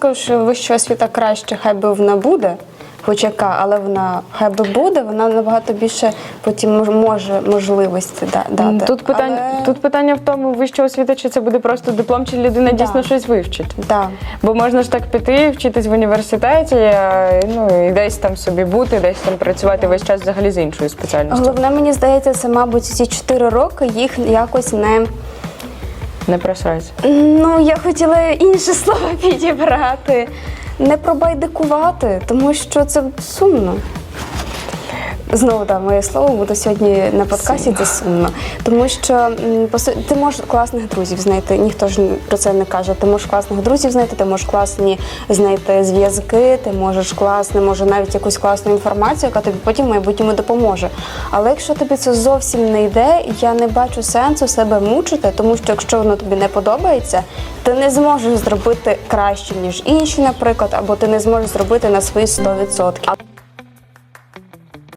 скажу, що вища освіта краще, хай би вона буде, хоч яка, але вона хай би буде, вона набагато більше потім мож- може можливості да- дати. Тут питання, Але- тут питання в тому, вища освіта, чи це буде просто диплом, чи людина Да. дійсно щось вивчить. Да. Бо можна ж так піти, вчитись в університеті, а, ну і десь там собі бути, десь там працювати весь час взагалі з іншою спеціальністю. Головне, мені здається, це, мабуть, ці чотири роки їх якось не. Не просрать. Ну, я хотіла інше слово підібрати. Не пробайдикувати, тому що це сумно. Знову да, моє слово буде сьогодні на подкасті. Це сумно. Тому що ти можеш класних друзів знайти. Ніхто ж про це не каже. Ти можеш класних друзів знайти, ти можеш класні знайти зв'язки, ти можеш класне, може навіть якусь класну інформацію, яка тобі потім в майбутньому допоможе. Але якщо тобі це зовсім не йде, я не бачу сенсу себе мучити, тому що якщо воно тобі не подобається, ти не зможеш зробити краще ніж інші, наприклад, або ти не зможеш зробити на свої 100%.